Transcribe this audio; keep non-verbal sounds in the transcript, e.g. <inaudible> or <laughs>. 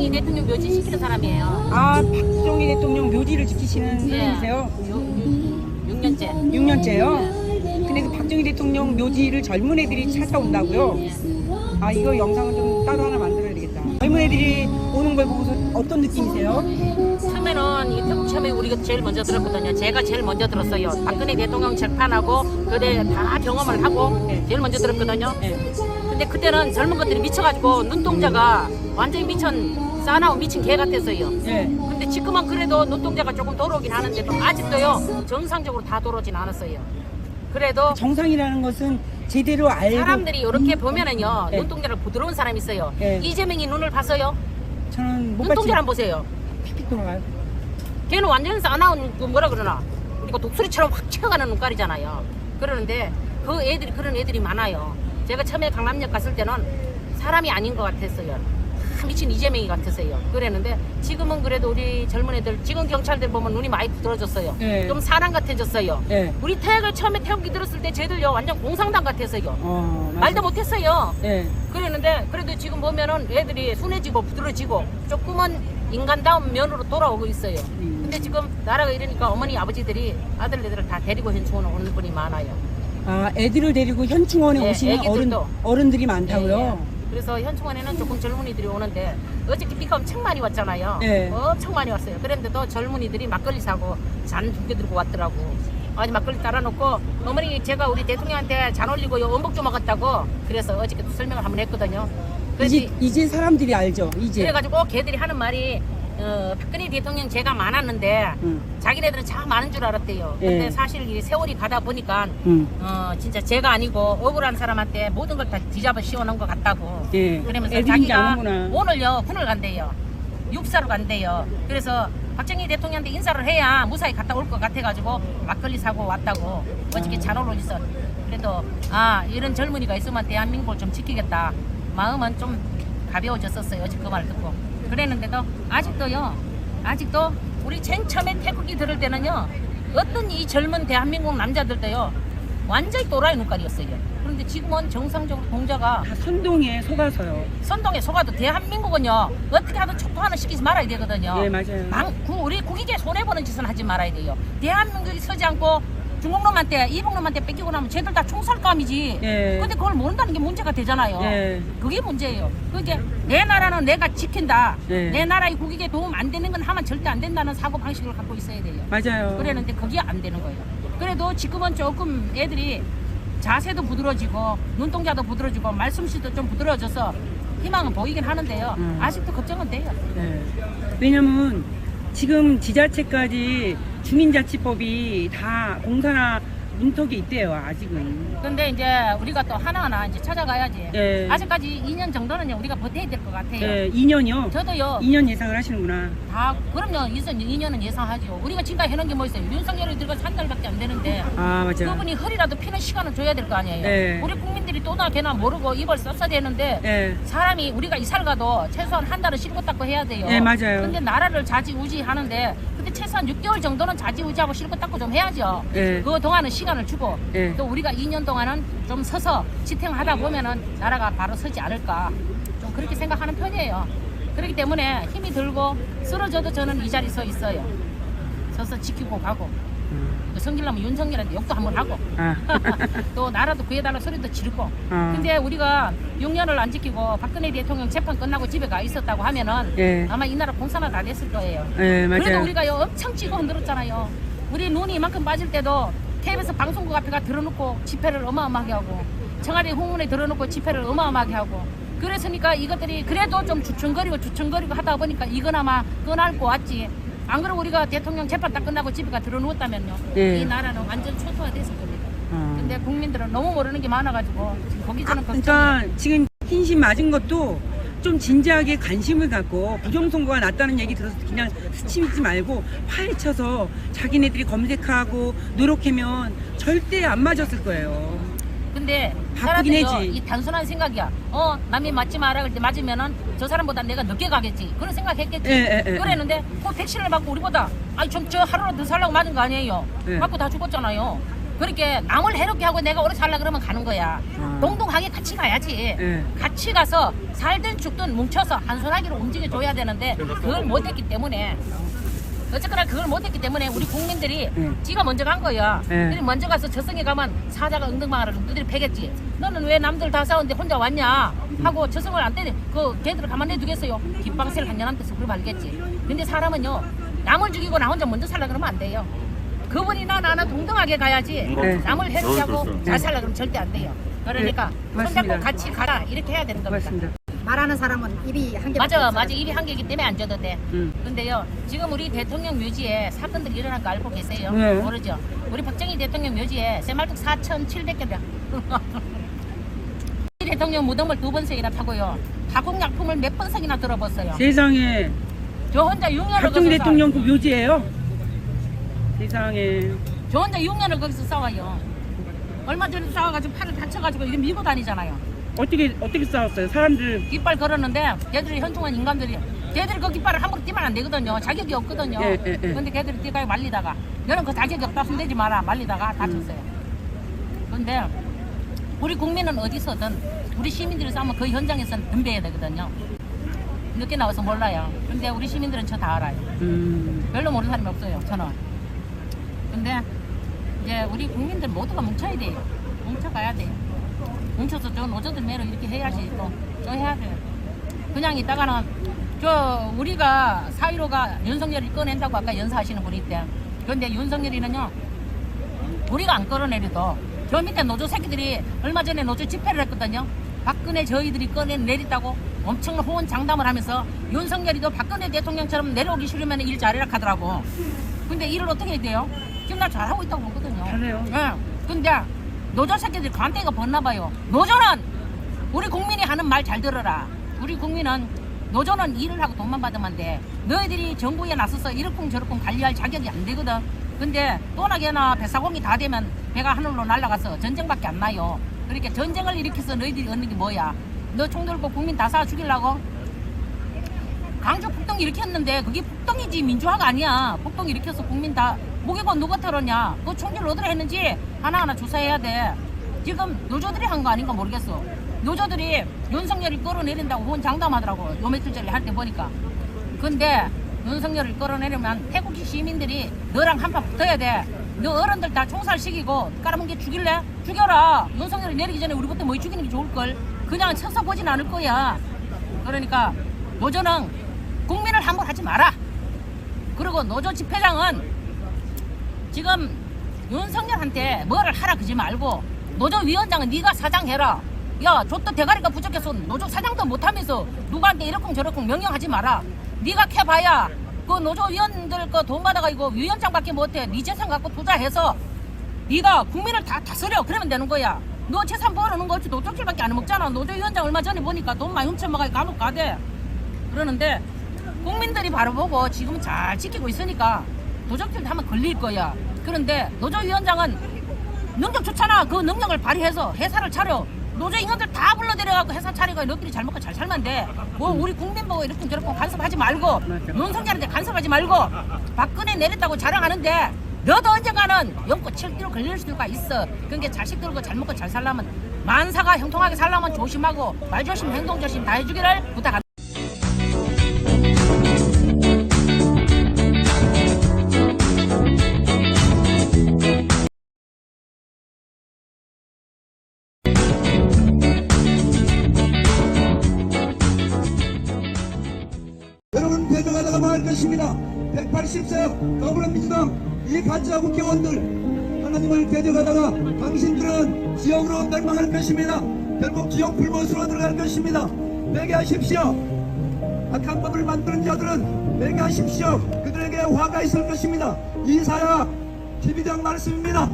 박정희 대통령 묘지 시키는 사람이에요. 아 박정희 대통령 묘지를 지키시는 예. 분이세요? 6 년째. 6년째요. 근데 그 박정희 대통령 묘지를 젊은 애들이 찾아온다고요? 아 이거 영상은 좀 따로 하나 만들어야 되겠다. 젊은 애들이 오는 걸 보고서 어떤 느낌이세요? 처음에는 이 태국 처음에 우리가 제일 먼저 들었거든요. 제가 제일 먼저 들었어요. 박근혜 대통령 재판하고 그때 다 경험을 하고 네. 제일 먼저 들었거든요. 네. 근데 그때는 젊은 것들이 미쳐가지고 눈동자가 완전히 미친 싸나고 미친 개 같았어요. 네. 근데 지금은 그래도 눈동자가 조금 돌아오긴 하는데도 아직도요 정상적으로 다 돌아오진 않았어요. 그래도 정상이라는 것은 제대로 알고 사람들이 이렇게 보면은요 네. 눈동자를 부드러운 사람이 있어요. 네. 이재명이 눈을 봤어요. 저는 못 봤지. 눈동자를 한번 보세요. 픽픽 돌아가요. 걔는 완전 싸나운 그 뭐라 그러나 우리가 독수리처럼 확 치어가는 눈깔이잖아요. 그러는데 그 애들이 그런 애들이 많아요. 제가 처음에 강남역 갔을 때는 사람이 아닌 것 같았어요. 다 미친 이재명이 같았어요. 그랬는데 지금은 그래도 우리 젊은 애들 지금 경찰들 보면 눈이 많이 부드러졌어요. 네. 좀 사람 같아졌어요. 네. 우리 태극을 처음에 태극기 들었을 때 쟤들요 완전 공상당 같았어요. 어, 맞아. 말도 못했어요. 네. 그랬는데 그래도 지금 보면은 애들이 순해지고 부드러지고 조금은 인간다운 면으로 돌아오고 있어요. 음. 근데 지금 나라가 이러니까 어머니 아버지들이 아들네들을 다 데리고 현충원에 오는 분이 많아요. 아 애들을 데리고 현충원에 네, 오시는 어른 애기들도. 어른들이 많다고요. 예, 예. 그래서 현충원에는 조금 젊은이들이 오는데 어저께 비가 엄청 많이 왔잖아요. 네. 엄청 많이 왔어요. 그런데도 젊은이들이 막걸리 사고 잔 두 개 들고 왔더라고. 아니 막걸리 따라놓고 어머니 제가 우리 대통령한테 잔 올리고 요 원복 좀 먹었다고 그래서 어저께도 설명을 한번 했거든요. 그래서 이제 이제 사람들이 알죠. 이제. 그래가지고 걔들이 하는 말이 어, 박근혜 대통령 제가 많았는데 응. 자기네들은 참 많은 줄 알았대요. 근데 예. 사실 이 세월이 가다 보니까 응. 어, 진짜 제가 아니고 억울한 사람한테 모든 걸 다 뒤잡아 씌워놓은 것 같다고. 예. 그러면서 자기가 아는구나. 오늘요 군을 간대요. 육사로 간대요. 그래서 박정희 대통령한테 인사를 해야 무사히 갔다 올 것 같아가지고 막걸리 사고 왔다고 어저께 잔호로 있어. 그래도 아 이런 젊은이가 있으면 대한민국을 좀 지키겠다. 마음은 좀 가벼워졌었어요. 어제 그 말 듣고. 그랬는데도 아직도요. 아직도 우리 맨 처음에 태국이 들을 때는요. 어떤 이 젊은 대한민국 남자들도요. 완전히 또라이 눈깔이었어요. 그런데 지금은 정상적으로 동자가 다 선동에 속아서요. 선동에 속아도 대한민국은요 어떻게 하든 촉구 하나 시키지 말아야 되거든요. 예, 맞아요. 망, 구- 우리 국익에 손해 보는 짓은 하지 말아야 돼요. 대한민국이 서지 않고 중국놈한테 이북놈한테 뺏기고 나면 쟤들 다 총살감이지. 예. 근데 그걸 모른다는 게 문제가 되잖아요. 예. 그게 문제예요. 그게 내 나라는 내가 지킨다. 예. 내 나라의 국익에 도움 안 되는 건 하면 절대 안 된다는 사고 방식을 갖고 있어야 돼요. 맞아요. 그랬는데 그게 안 되는 거예요. 그래도 지금은 조금 애들이 자세도 부드러지고 눈동자도 부드러지고 말솜씨도 좀 부드러져서 희망은 보이긴 하는데요. 음. 아직도 걱정은 돼요. 네. 왜냐면 지금 지자체까지 주민자치법이 다 공사나 문턱이 있대요. 아직은. 근데 이제 우리가 또 하나하나 이제 찾아가야지. 예. 아직까지 2년 정도는 우리가 버텨야 될 것 같아요. 네, 2년이요. 저도요. 2년 예상을 하시는구나. 다 그럼요. 2년은 예상하죠. 우리가 지금까지 해놓은 게 뭐 있어요? 윤석열이 들어가서 한 달밖에 안 되는데 아 맞아요. 그분이 허리라도 피는 시간을 줘야 될 거 아니에요. 네. 우리 국민들 이 또나 걔나 모르고 입을 썼어야 되는데 네. 사람이 우리가 이사를 가도 최소한 한 달은 쉴고 닦고 해야 돼요. 네, 맞아요. 근데 나라를 자지우지 하는데 근데 최소한 6개월 정도는 자지우지하고 쉴고 닦고 좀 해야죠. 네. 그 동안은 시간을 주고 네. 또 우리가 2년 동안은 좀 서서 지탱하다 보면은 나라가 바로 서지 않을까 좀 그렇게 생각하는 편이에요. 그렇기 때문에 힘이 들고 쓰러져도 저는 이 자리 서 있어요. 서서 지키고 가고 음. 또 성질나면 윤석열한테 욕도 한번 하고 아. <laughs> 또 나라도 구해달라 소리도 지르고 어. 근데 우리가 6년을 안 지키고 박근혜 대통령 재판 끝나고 집에 가 있었다고 하면은 예. 아마 이 나라 공사나 다 됐을 거예요 네, 그래도 맞아요. 우리가 요 엄청 찍어 흔들었잖아요 우리 눈이 이만큼 빠질 때도 KBS 방송국 앞에 가 들어놓고 집회를 어마어마하게 하고 청와대 후문에 들어놓고 집회를 어마어마하게 하고 그랬으니까 이것들이 그래도 좀 주춤거리고 주춤거리고 하다 보니까 이거나마 끈알고 왔지 안 그러고 우리가 대통령 재판 딱 끝나고 집에 가 들어누웠다면요 네. 이 나라는 완전 초토화됐을 겁니다 어. 근데 국민들은 너무 모르는 게 많아가지고 지금 거기 저는 걱정이 그러니까 지금 흰신 맞은 것도 좀 진지하게 관심을 갖고 부정선거가 났다는 얘기 들어서 그냥 스치지 말고 파헤쳐서 자기네들이 검색하고 노력하면 절대 안 맞았을 거예요. 근데 사람들이요 하지. 이 단순한 생각이야 어 남이 맞지 마라 그럴 때 맞으면은 저 사람보다 내가 늦게 가겠지 그런 생각했겠지 예, 예, 예. 그랬는데 그 백신을 맞고 우리보다 아니 좀 저 하루라도 더 살라고 맞은 거 아니에요 예. 맞고 다 죽었잖아요 그렇게 남을 해롭게 하고 내가 오래 살라 그러면 가는 거야. 아. 동동하게 같이 가야지. 예. 같이 가서 살든 죽든 뭉쳐서 한 손아귀로 움직여줘야 되는데 그걸 못했기 때문에 어쨌거나 그걸 못했기 때문에 우리 국민들이 예. 지가 먼저 간 거야. 예. 그리고 먼저 가서 저승에 가면 사자가 응등방아를 두드려 패겠지. 너는 왜 남들 다 싸우는데 혼자 왔냐? 하고 저승을 안 때리, 그 걔들을 가만히 두겠어요. 깃방세를 한년한테서 그럼 알겠지. 근데 사람은요, 남을 죽이고 나 혼자 먼저 살라 그러면 안 돼요. 그분이나 나나 동등하게 가야지. 네. 남을 해롭게 하고 네. 잘 살라 그러면 절대 안 돼요. 그러니까 네, 손잡고. 같이 가라 이렇게 해야 되는 겁니다. 맞습니다. 말하는 사람은 입이 한 개. 맞아, 맞아. 입이 한 개이기 때문에 안 줘도 돼. 음. 근데요, 지금 우리 대통령 묘지에 사건들이 일어난 거 알고 계세요? 네. 모르죠? 우리 박정희 대통령 묘지에 새말뚝 4,700개를 <laughs> 대통령 무덤을 두 번씩이나 타고요. 가공약품을 몇 번씩이나 들어봤어요. 세상에 저 혼자 6년을 박정희 대통령 그 묘지예요. 세상에 싸- 저 혼자 6년을 거기서 싸워요. 얼마 전에 싸워가지고 팔을 다쳐가지고 이게 밀고 다니잖아요. 어떻게 어떻게 싸웠어요? 사람들 깃발 걸었는데 걔들이 현충한 인간들이 걔들이 그 깃발을 함부로 뛰면 안 되거든요. 자격이 없거든요. 예, 예, 예. 근데 걔들이 뛰가 말리다가 너는 그 자격이 없다 손대지 마라 말리다가 다쳤어요. 근데 우리 국민은 어디서든 우리 시민들이 싸우면 그 현장에서는 덤벼야 되거든요. 늦게 나와서 몰라요. 근데 우리 시민들은 저 다 알아요. 음, 별로 모르는 사람이 없어요. 저는. 근데 이제 우리 국민들 모두가 뭉쳐야 돼요. 뭉쳐가야 돼요. 뭉쳐서 저 노조들 매로 이렇게 해야지 또, 또 해야 돼요. 그냥 있다가는 저 우리가 사이로가 윤석열이 꺼낸다고 아까 연사하시는 분이 있대. 그런데 윤석열이는요 우리가 안 끌어내려도 저 밑에 노조 새끼들이 얼마 전에 노조 집회를 했거든요. 박근혜 저희들이 꺼내 내렸다고 엄청난 호언 장담을 하면서 윤석열이도 박근혜 대통령처럼 내려오기 싫으면 일 잘해라 하더라고. 근데 일을 어떻게 해야 돼요? 지금 나 잘하고 있다고 보거든요. 잘해요. 예. 근데 노조 새끼들이 간대가 벗나 봐요. 노조는 우리 국민이 하는 말 잘 들어라. 우리 국민은 노조는 일을 하고 돈만 받으면 돼. 너희들이 정부에 나서서 이렇쿵 저렇쿵 관리할 자격이 안 되거든. 근데 또나게나 배사공이 다 되면 배가 하늘로 날아가서 전쟁밖에 안 나요. 그러니까 전쟁을 일으켜서 너희들이 얻는 게 뭐야? 너 총 들고 국민 다 쏴 죽이려고? 강조 폭동 일으켰는데 그게 폭동이지 민주화가 아니야. 폭동 일으켜서 국민 다 목에건 누가 털었냐? 그 총질 어디로 했는지 하나하나 조사해야 돼. 지금 노조들이 한 거 아닌가 모르겠어. 노조들이 윤석열을 끌어내린다고 호언 장담하더라고. 요 며칠 전에 할 때 보니까. 근데 윤석열을 끌어내려면 태국시 시민들이 너랑 한판 붙어야 돼. 너 어른들 다 총살시키고 깔아먹게 죽일래? 죽여라. 윤석열이 내리기 전에 우리부터 뭐 죽이는 게 좋을걸. 그냥 쳐서 보진 않을 거야. 그러니까 노조는 국민을 함부로 하지 마라. 그리고 노조 집회장은 지금 윤석열한테 뭐를 하라 그러지 말고 노조 위원장은 네가 사장해라. 야, 저또 대가리가 부족해서 노조 사장도 못하면서 누구한테 이러쿵 저러쿵 명령하지 마라. 네가 캐봐야 그 노조 위원들 거 돈 받아가 이거 위원장밖에 못해. 네 재산 갖고 투자해서 네가 국민을 다 다스려 그러면 되는 거야. 너 재산 벌어놓은 거 없이 노조킬밖에 안 먹잖아. 노조위원장 얼마 전에 보니까 돈 많이 훔쳐먹어 감옥 가대. 그러는데 국민들이 바로 보고 지금은 잘 지키고 있으니까 노조킬 하면 걸릴 거야. 그런데 노조위원장은 능력 좋잖아. 그 능력을 발휘해서 회사를 차려. 노조 인원들 다 불러들여갖고 회사 차리고 너희들이 잘 먹고 잘 살면 돼. 뭐 우리 국민 보고 이렇게 저렇게 간섭하지 말고. 윤석열한테 간섭하지 말고 박근혜 내렸다고 자랑하는데 너도 언젠가는 연꽃 칠기로 걸릴 수가 있어. 그러니까 자식 들고 잘 먹고 잘 살려면 만사가 형통하게 살려면 조심하고 말 조심 행동 조심 다 해주기를 부탁합니다. 것입니다. 180석 더불어민주당 이 가짜 국회의원들 하나님을 대적하다가 당신들은 지역으로 멸망할 것입니다. 결국 지역 불못으로 들어갈 것입니다. 매개하십시오. 악한 법을 만드는 자들은 매개하십시오. 그들에게 화가 있을 것입니다. 이사야 12장 말씀입니다.